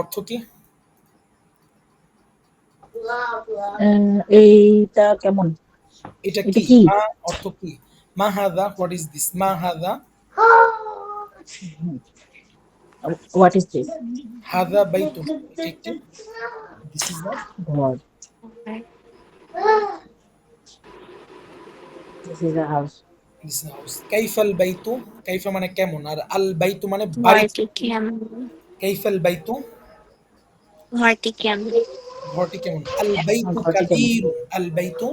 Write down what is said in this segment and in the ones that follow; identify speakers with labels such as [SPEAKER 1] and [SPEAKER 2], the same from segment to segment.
[SPEAKER 1] অর্থ কি?
[SPEAKER 2] এইটা কেমন?
[SPEAKER 1] এটা কি? অর্থ কি? মা হাদা হোয়াট ইজ দিস মা হাদা?
[SPEAKER 2] হোয়াট ইজ দিস
[SPEAKER 1] হাদা একটি দিস ইজ দ্য
[SPEAKER 2] ঘর this is a house
[SPEAKER 1] this is house কাইফাল বাইতু কাইফা মানে কেমন? আর আল বাইতু মানে বাড়ি। কাইফাল বাইতু
[SPEAKER 3] ঘরটি কেমন
[SPEAKER 1] ঘরটি কেমন আল বাইতু কাবীর আল বাইতু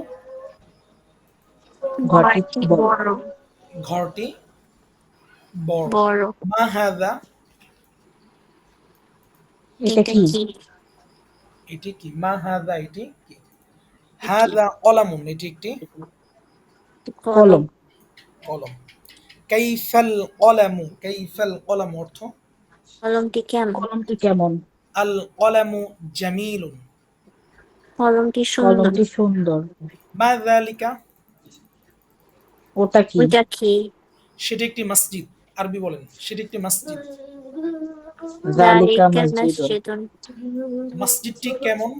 [SPEAKER 2] ঘরটি বড়।
[SPEAKER 1] ঘরটি বড়।
[SPEAKER 3] বড়।
[SPEAKER 1] মা
[SPEAKER 2] এটা কি?
[SPEAKER 1] এটি কি? মা হাদা এটি কি? হাদা কলামুন এটি একটি
[SPEAKER 2] কলম।
[SPEAKER 1] কলম। কাইফাল কলামু কাইফাল কলাম অর্থ?
[SPEAKER 3] কলমটি কেমন?
[SPEAKER 2] কলমটি কেমন?
[SPEAKER 1] আল কলামু জামিলুন
[SPEAKER 3] কলমটি সুন্দর।
[SPEAKER 2] কলমটি সুন্দর।
[SPEAKER 1] মা যালিকা
[SPEAKER 2] ওটা কি?
[SPEAKER 3] ওইটা কি?
[SPEAKER 1] সেটি একটি মসজিদ। আরবি বলেন সেটি একটি মসজিদ।
[SPEAKER 2] জালিকা
[SPEAKER 3] জালিকা
[SPEAKER 2] মসজিদুন
[SPEAKER 1] মসজিদটি কেমন?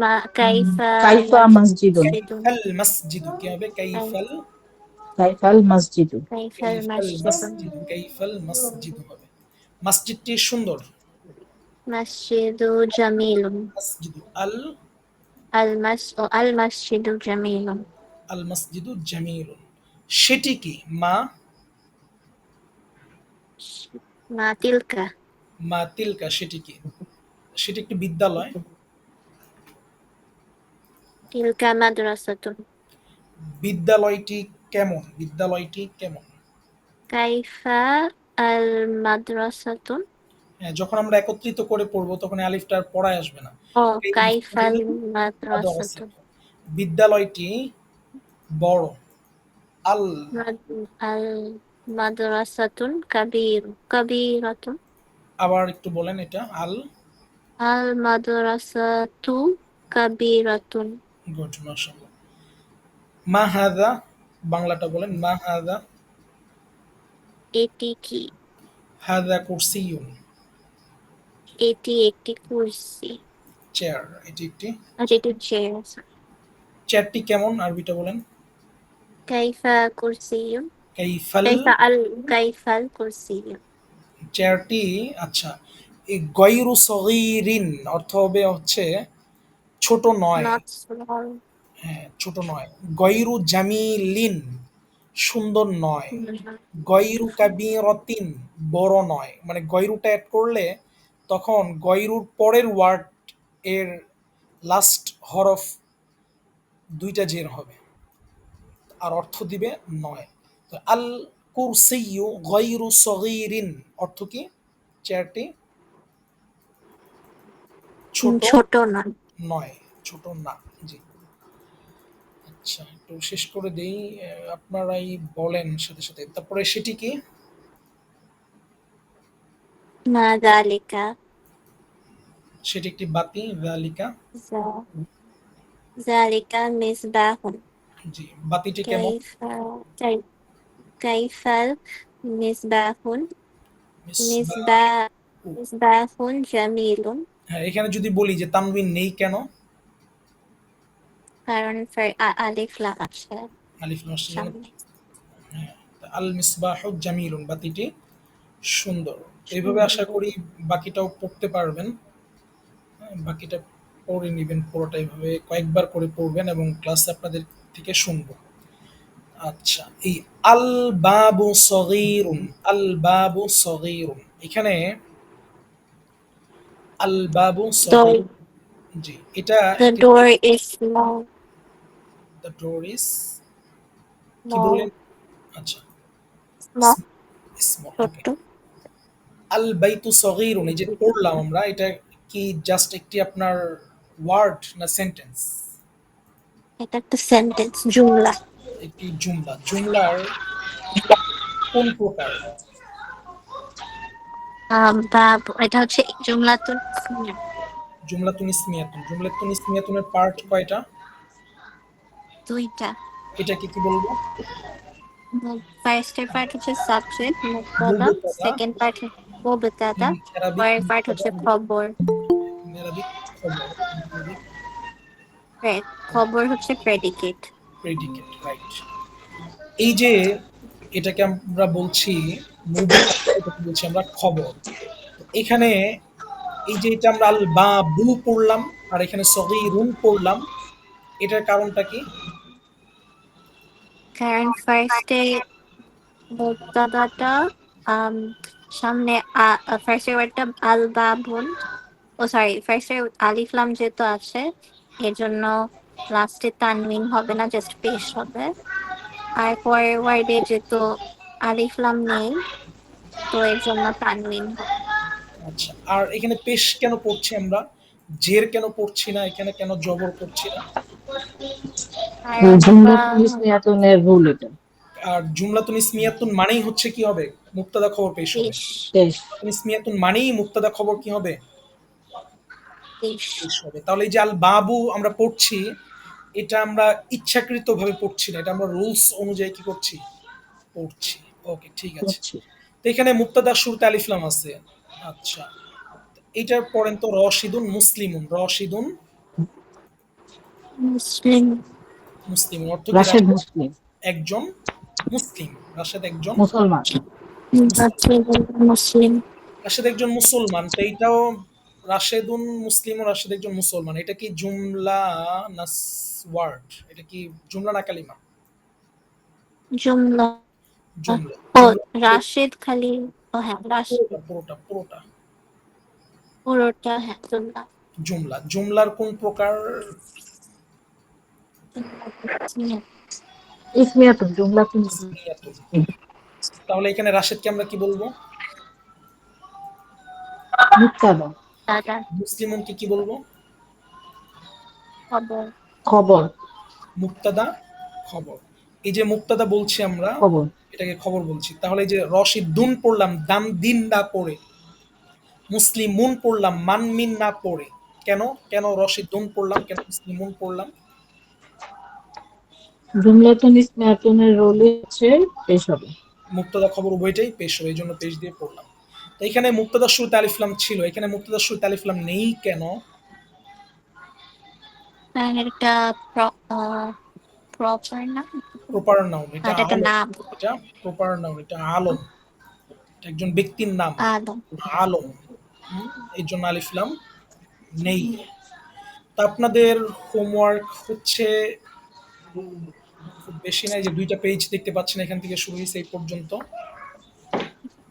[SPEAKER 3] মা কাইফা
[SPEAKER 2] কাইফা মসজিদুন
[SPEAKER 1] আল মসজিদ। কি হবে? কাইফাল?
[SPEAKER 2] কাইফাল মসজিদু।
[SPEAKER 3] কাইফাল
[SPEAKER 1] কাইফাল মসজিদ। কাইফাল মসজিদ হবে। মসজিদটি সুন্দর।
[SPEAKER 3] মসজিদু জামিলুন।
[SPEAKER 1] মসজিদ আল
[SPEAKER 3] আল মাস আল মসজিদু জামিলুন।
[SPEAKER 1] আল মসজিদ জামিলুন। সেটি কি? মা?
[SPEAKER 3] মা তিলকা।
[SPEAKER 1] মা তিলকা সেটি কি? সেটি একটি বিদ্যালয়।
[SPEAKER 3] তিলকা মাদ্রাসাতুন।
[SPEAKER 1] বিদ্যালয়টি কেমন? বিদ্যালয়টি কেমন?
[SPEAKER 3] কাইফা আল মাদ্রাসাতুন
[SPEAKER 1] হ্যাঁ, যখন আমরা একত্রিত করে পড়ব তখন এই আলিফটা আর পড়ায় আসবে না।
[SPEAKER 3] ও কাইফাল মাদ্রাসাতুন
[SPEAKER 1] বিদ্যালয়টি বড়। আল
[SPEAKER 3] আল মাদ্রাসাতুন কাবির কাবিরাতুন।
[SPEAKER 1] আবার একটু বলেন এটা আল
[SPEAKER 3] আল মাদ্রাসাতু কাবিরাতুন।
[SPEAKER 1] গুড মাশাআল্লাহ। মা হাদা বাংলাটা বলেন মা হাদা
[SPEAKER 3] এটি কি?
[SPEAKER 1] হাদা কুরসিয়ুন।
[SPEAKER 3] এটি একটি কুরসি।
[SPEAKER 1] চেয়ার এটি একটি।
[SPEAKER 3] আর এটি চেয়ার
[SPEAKER 1] চেয়ারটি কেমন? আরবিটা বলেন।
[SPEAKER 3] কাইফা কুরসিয়ুন।
[SPEAKER 1] কাইফাল।
[SPEAKER 3] কাইফা আল কাইফাল কুরসিয়ুন।
[SPEAKER 1] চেয়ারটি আচ্ছা গয়রু সগীরিন অর্থ হবে হচ্ছে ছোট নয়। হ্যাঁ ছোট নয়। গয়রু জামিলিন। সুন্দর নয়। গয়রু কাবিরতিন বড় নয়। মানে গয়রুটা অ্যাড করলে তখন গয়রুর পরের ওয়ার্ড এর লাস্ট হরফ দুইটা জের হবে। আর অর্থ দিবে নয়। তো আল কুরসিয়ু গয়রু সগীরিন অর্থ কি? চেয়ারটি ছোট?
[SPEAKER 3] ছোট নয়।
[SPEAKER 1] নয় ছোট না জি। আচ্ছা একটু শেষ করে দেই আপনারাই বলেন সাথে সাথে। তারপরে সেটি কি?
[SPEAKER 3] মা
[SPEAKER 1] সেটি একটি বাতি জালিকা।
[SPEAKER 3] যালিকা মিসবাহুন
[SPEAKER 1] জি বাতিটি কেমন?
[SPEAKER 3] কাইফা কাই- কাইফাল মিসবাহুন
[SPEAKER 1] মিসবাহ।
[SPEAKER 3] মিসবা মিসবাহুন জামিলুন।
[SPEAKER 1] হ্যাঁ এখানে যদি বলি যে তানবিন নেই কেন?
[SPEAKER 3] কারণ আলিফ লাম আছে
[SPEAKER 1] আলিফ লাম
[SPEAKER 3] সামনে।
[SPEAKER 1] আল মিসবাহ জামিলুন বাতিটি সুন্দর। এইভাবে আশা করি বাকিটাও পড়তে পারবেন। হ্যাঁ, বাকিটা পড়ে নেবেন পুরোটা এইভাবে কয়েকবার করে পড়বেন এবং ক্লাস আপনাদের থেকে শুনব। আচ্ছা এই আল বাবু সগীরুন আল বাবু সগীরুন। এখানে আল বাবু সগীর জি এটা
[SPEAKER 3] The door is small.
[SPEAKER 1] The door is কি
[SPEAKER 3] Small.
[SPEAKER 1] বললেন আচ্ছা
[SPEAKER 3] Small.
[SPEAKER 1] স্মল
[SPEAKER 3] ছোট্ট
[SPEAKER 1] আল বাইতু সগীরুন এই যে পড়লাম আমরা এটা কি জাস্ট একটি আপনার ওয়ার্ড না সেন্টেন্স
[SPEAKER 3] এটা একটা সেন্টেন্স জুমলা
[SPEAKER 1] একটি জুমলা জুমলার কোন প্রকার?
[SPEAKER 3] আম, বাব এটা হচ্ছে জুমলাতুন
[SPEAKER 1] জুমলাতুন ইসমিয়াতুন। জুমলাতুন ইসমিয়াতুনের পার্ট কয়টা?
[SPEAKER 3] দুইটা।
[SPEAKER 1] এটাকে কি বলব?
[SPEAKER 3] ফার্স্ট পার্ট হচ্ছে সাবজেক্ট
[SPEAKER 1] মুবতাদা।
[SPEAKER 3] সেকেন্ড পার্ট মুবতাদা পরের পার্ট হচ্ছে খবর।
[SPEAKER 1] খবর।
[SPEAKER 3] হচ্ছে প্রেডিকেট
[SPEAKER 1] প্রেডিকেট রাইট এই যে এটাকে আমরা বলছি বলছি আমরা খবর। এখানে এই যে এটা আমরা আল বা বু পড়লাম, আর এখানে সগীরুন পড়লাম, এটার কারণটা কি?
[SPEAKER 3] কারণ ফার্স্টে মুবতাদাটা সামনে ফার্স্টের ওয়ার্ডটা আল বাবুন ও সরি ফার্স্টে আলিফ লাম যেহেতু আছে, এর জন্য লাস্টে তানমিন হবে না জাস্ট পেশ হবে। আর পরের ওয়ার্ডে যেহেতু আলিফ লাম নেই, তো এর জন্য তানমিন হবে।
[SPEAKER 1] আচ্ছা আর এখানে পেশ কেন পড়ছি আমরা? জের কেন পড়ছি না? এখানে কেন জবর করছি না?
[SPEAKER 3] আর
[SPEAKER 1] জুমলাতুন ইসমিয়াতুন মানেই হচ্ছে কি হবে? মুক্তাদা খবর পেশ হবে। ইসমিয়াতুন মানেই মুক্তাদা খবর কি হবে? হবে। তাহলে এই যে আল বাবু আমরা পড়ছি এটা আমরা ইচ্ছাকৃতভাবে পড়ছি না। এটা আমরা রুলস অনুযায়ী কি করছি? পড়ছি। ওকে ঠিক আছে। তো এখানে মুক্তাদা শুরুতে আলিফলাম আছে। আচ্ছা। এটার পরেন তো রশিদুন মুসলিমুন। রশিদুন
[SPEAKER 3] মুসলিম।
[SPEAKER 1] মুসলিম অর্থ
[SPEAKER 2] রাশেদ
[SPEAKER 1] রাশেদ
[SPEAKER 2] মুসলিম।
[SPEAKER 1] একজন মুসলিম। রাশেদ একজন
[SPEAKER 2] মুসলমান।
[SPEAKER 3] মুসলিম।
[SPEAKER 1] রাশেদ একজন মুসলমান। তো এইটাও রাশেদুন মুসলিম ও রাশেদ একজন মুসলমান। এটা কি জুমলা না ওয়ার্ড? এটা কি জুমলা না কালিমা?
[SPEAKER 3] জুমলা।
[SPEAKER 1] জুমলা।
[SPEAKER 3] রাশেদ খালি ও হ্যাঁ রাশেদ
[SPEAKER 1] পুরোটা পুরোটা পুরোটা।
[SPEAKER 3] পুরোটা হ্যাঁ জুমলা।
[SPEAKER 1] জুমলা জুমলার কোন প্রকার?
[SPEAKER 2] ইসমিয়াতুন।
[SPEAKER 1] তাহলে এখানে রাশেদকে আমরা কি বলব?
[SPEAKER 2] মুক্তাদা।
[SPEAKER 3] দাদা।
[SPEAKER 1] কি বলব?
[SPEAKER 3] খবর।
[SPEAKER 2] খবর।
[SPEAKER 1] মুক্তাদা খবর। এই যে মুক্তাদা বলছি আমরা এটাকে খবর বলছি। তাহলে এই যে রশিদ দুন পড়লাম দাম দিন না পড়ে। মুসলিম মুন পড়লাম মানমিন না পড়ে। কেন? কেন রশিদ দুন পড়লাম কেন মুসলিম মুন পড়লাম?
[SPEAKER 2] জুমলাতুন ইসমিয়াতুনের রোলে হচ্ছে পেশ হবে।
[SPEAKER 1] মুক্তাদা খবর উভয়টাই পেশ হবে এই জন্য পেশ দিয়ে পড়লাম। তো এখানে মুক্তাদা শুরুতে আলিফলাম ছিল এখানে মুক্তাদা শুরুতে আলিফলাম নেই কেন?
[SPEAKER 3] এটা প্রপার না
[SPEAKER 1] প্রপার নাউন এটা
[SPEAKER 3] এটা একটা নাম।
[SPEAKER 1] এটা প্রপার নাউন এটা আলম একজন ব্যক্তির নাম। আলম এই জন্য আলিফলাম নেই। তা আপনাদের হোমওয়ার্ক হচ্ছে খুব বেশি নাই যে দুইটা পেজ দেখতে পাচ্ছেন এখান থেকে শুরু হয়েছে এই পর্যন্ত।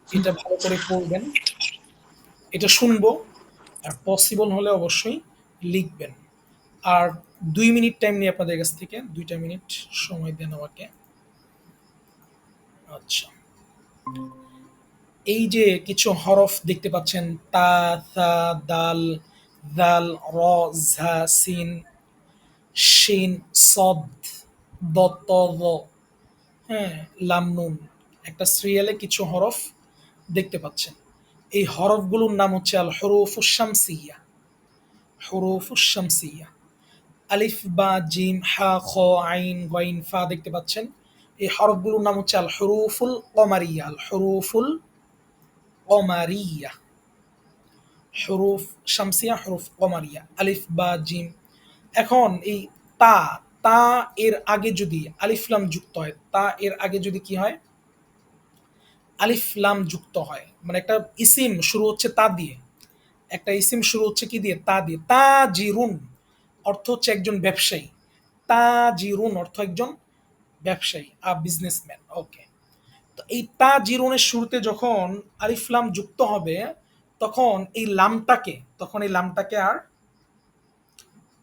[SPEAKER 1] এটা ভালো করে পড়বেন। এটা শুনব আর পসিবল হলে অবশ্যই লিখবেন। আর দুই মিনিট টাইম নিয়ে আপনাদের কাছ থেকে, দুইটা মিনিট সময় দেন আমাকে। আচ্ছা। এই যে কিছু হরফ দেখতে পাচ্ছেন, তা থা দাল দাল র, ঝা, সিন, শিন, সদ দ হ্যাঁ লাম, নুন, একটা সিরিয়ালে কিছু হরফ দেখতে পাচ্ছেন। এই হরফগুলোর নাম হচ্ছে আল হরুফ শামসিয়া হরুফ শামসিয়া আলিফ, বা, জিম, হা, খ, আইন গইন ফা দেখতে পাচ্ছেন। এই হরফগুলোর নাম হচ্ছে আল হরুফুল কমারিয়া আল হরুফুল কমারিয়া হরুফ শামসিয়া, হরুফ কমারিয়া আলিফ, বা, জিম। এখন এই তা তা এর আগে যদি আলিফ, লাম যুক্ত হয়, তা এর আগে যদি কি হয়? আলিফ, লাম যুক্ত হয়। মানে একটা ইসিম শুরু হচ্ছে তা দিয়ে। একটা ইসিম শুরু হচ্ছে কি দিয়ে? তা দিয়ে। তা জিরুন অর্থ হচ্ছে একজন ব্যবসায়ী। তা জিরুন অর্থ একজন ব্যবসায়ী, আ বিজনেসম্যান ওকে তো এই তা জিরুনের শুরুতে যখন আলিফ লাম যুক্ত হবে, তখন এই লামটাকে, তখন এই লামটাকে আর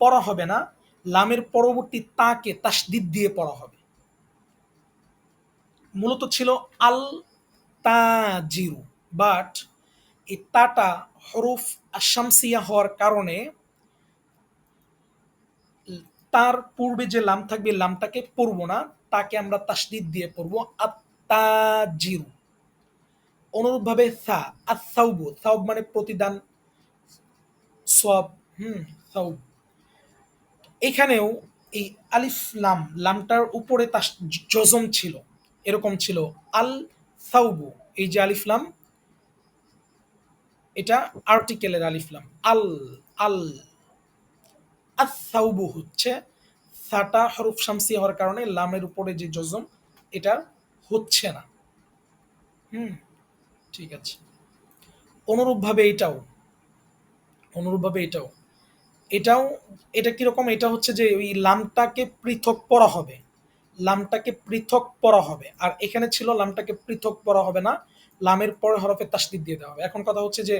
[SPEAKER 1] পড়া হবে না, লামের পরবর্তী তাকে তাসদিদ দিয়ে পড়া হবে। মূলত ছিল আল তাজিরু বাট এই তাটা হরফ আশামসিয়া হওয়ার কারণে তার পূর্বে যে লাম থাকবে লামটাকে পড়ব না, তাকে আমরা তাসদিদ দিয়ে পড়ব, আত্তাজিরু। অনুরূপভাবে সা আসাউবু সাউব মানে প্রতিদান সব হুম, সাউব। এখানেও এই আলিফ লাম, লামটার উপরে তাস জজম ছিল, এরকম ছিল আল সাউবু এই যে আলিফ লাম, এটা আর্টিকেলের আলিফলাম আল আল। আসাউবু হচ্ছে, সাটা হরফ শামসি হওয়ার কারণে লামের উপরে যে জজম, এটা হচ্ছে না। হুম, ঠিক আছে। অনুরূপভাবে এটাও অনুরূপভাবে এটাও। এটাও, এটা কীরকম? এটা হচ্ছে যে ওই লামটাকে পৃথক পড়া হবে। লামটাকে পৃথক পড়া হবে। আর এখানে ছিল লামটাকে পৃথক পড়া হবে না, লামের পরে হরফে তাসদিদ দিয়ে দেওয়া হবে। এখন কথা হচ্ছে যে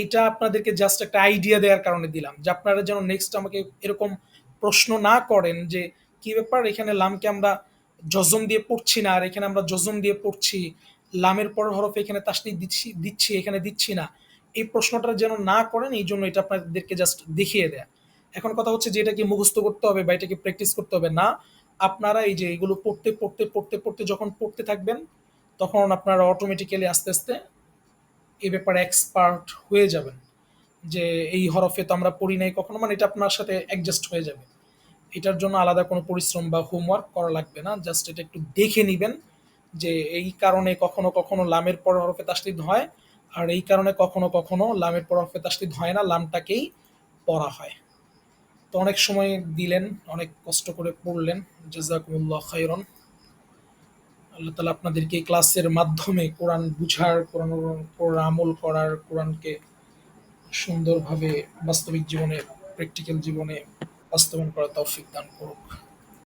[SPEAKER 1] এইটা আপনাদেরকে জাস্ট একটা আইডিয়া দেওয়ার কারণে দিলাম, যে আপনারা যেন নেক্সট আমাকে এরকম প্রশ্ন না করেন যে, কি ব্যাপার? এখানে লামকে আমরা জজম দিয়ে পড়ছি না, আর এখানে আমরা জজম দিয়ে পড়ছি, লামের পর হরফে এখানে তাসদিদ দিচ্ছি দিচ্ছি, এখানে দিচ্ছি না। এই প্রশ্নটা যেন না করেন, এই জন্য এটা আপনাদেরকে জাস্ট দেখিয়ে দেয়া। এখন কথা হচ্ছে যে এটাকে মুখস্থ করতে হবে বা এটাকে প্র্যাকটিস করতে হবে? না, আপনারা এই যে এগুলো পড়তে পড়তে পড়তে পড়তে যখন পড়তে থাকবেন, তখন আপনারা অটোমেটিক্যালি আস্তে আস্তে এই ব্যাপারে এক্সপার্ট হয়ে যাবেন। যে এই হরফে তো আমরা পড়ি নাই কখনো মানে এটা আপনার সাথে অ্যাডজাস্ট হয়ে যাবে। এটার জন্য আলাদা কোনো পরিশ্রম বা হোমওয়ার্ক করা লাগবে না। জাস্ট এটা একটু দেখে নেবেন যে এই কারণে কখনো কখনো লামের পর হরফে তাসদিদ হয়, আর এই কারণে কখনো কখনো লামের পর হরফে তাসদিদ হয় না, লামটাকেই পড়া হয়। তো অনেক সময় দিলেন, অনেক কষ্ট করে পড়লেন, জাজাকুমুল্লাহ খাইরন আল্লাহ তালা আপনাদেরকে ক্লাসের মাধ্যমে কোরআন বুঝার, কোরআন কোরআন আমল করার, কোরআনকে সুন্দরভাবে বাস্তবিক জীবনে প্র্যাকটিক্যাল জীবনে বাস্তবায়ন করার তৌফিক দান করুক।